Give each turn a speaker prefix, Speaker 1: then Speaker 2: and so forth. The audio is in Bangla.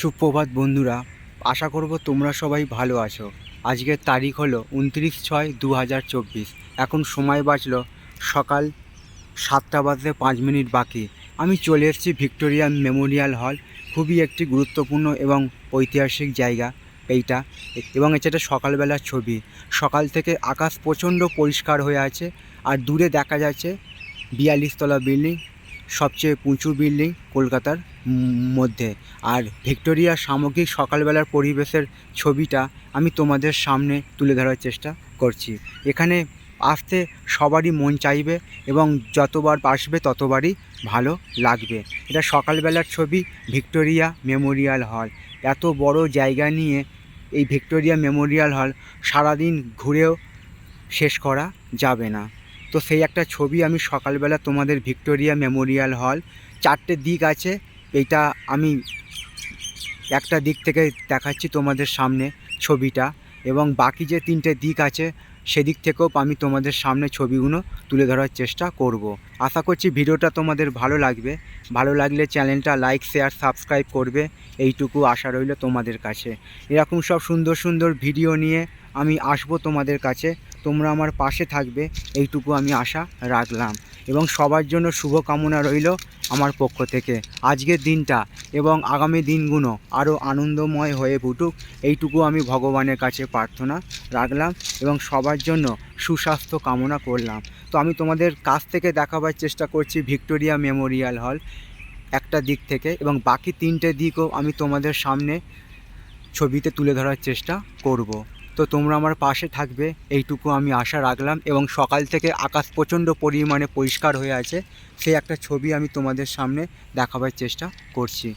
Speaker 1: সুপ্রভাত বন্ধুরা, আশা করব তোমরা সবাই ভালো আছো। আজকের তারিখ হলো উনত্রিশ ছয় দু হাজার চব্বিশ। এখন সময় বাজলো সকাল সাতটা বাজতে পাঁচ মিনিট বাকি। আমি চলে এসেছি ভিক্টোরিয়া মেমোরিয়াল হল, খুবই একটি গুরুত্বপূর্ণ এবং ঐতিহাসিক জায়গা এইটা। এবং এটা একটা সকালবেলার ছবি। সকাল থেকে আকাশ প্রচণ্ড পরিষ্কার হয়ে আছে, আর দূরে দেখা যাচ্ছে বিয়াল্লিশতলা বিল্ডিং। সবচেয়ে উঁচু বিল্ডিং কলকাতার মধ্যে। আর ভিক্টোরিয়ার সামগ্রিক সকালবেলার পরিবেশের ছবিটা আমি তোমাদের সামনে তুলে ধরার চেষ্টা করছি। এখানে আসতে সবারই মন চাইবে এবং যতবার আসবে ততবারই ভালো লাগবে। এটা সকালবেলার ছবি ভিক্টোরিয়া মেমোরিয়াল হল। এত বড় জায়গা নিয়ে এই ভিক্টোরিয়া মেমোরিয়াল হল সারাদিন ঘুরেও শেষ করা যাবে না। তো সেই একটা ছবি আমি সকালবেলা তোমাদের ভিক্টোরিয়া মেমোরিয়াল হল। চারটে দিক আছে, এইটা আমি একটা দিক থেকে দেখাচ্ছি তোমাদের সামনে ছবিটা এবং বাকি যে তিনটে দিক আছে, সেদিক থেকেও আমি তোমাদের সামনে ছবিগুলো তুলে ধরার চেষ্টা করব। আশা করছি ভিডিওটা তোমাদের ভালো লাগবে। ভালো লাগলে চ্যানেলটা লাইক, শেয়ার, সাবস্ক্রাইব করবে। এইটুকু আশা রইল তোমাদের কাছে। এরকম সব সুন্দর সুন্দর ভিডিও নিয়ে আমি আসব তোমাদের কাছে। তোমরা আমার পাশে থাকবে, এইটুকু আমি আশা রাখলাম। এবং সবার জন্য শুভকামনা রইল আমার পক্ষ থেকে। আজকের দিনটা এবং আগামী দিনগুলো আরও আনন্দময় হয়ে ফুটুক এইটুকু আমি ভগবানের কাছে প্রার্থনা রাখলাম এবং সবার জন্য সুস্বাস্থ্য কামনা করলাম। তো আমি তোমাদের কাছ থেকে দেখাবার চেষ্টা করছি ভিক্টোরিয়া মেমোরিয়াল হল একটা দিক থেকে এবং বাকি তিনটে দিকও আমি তোমাদের সামনে ছবিতে তুলে ধরার চেষ্টা করব। তো তোমরা আমার পাশে থাকবে, এইটুকু আমি আশা রাখলাম এবং সকাল থেকে আকাশ প্রচণ্ড পরিমাণে পরিষ্কার হয়ে আছে, সেই একটা ছবি আমি তোমাদের সামনে দেখাবার চেষ্টা করছি।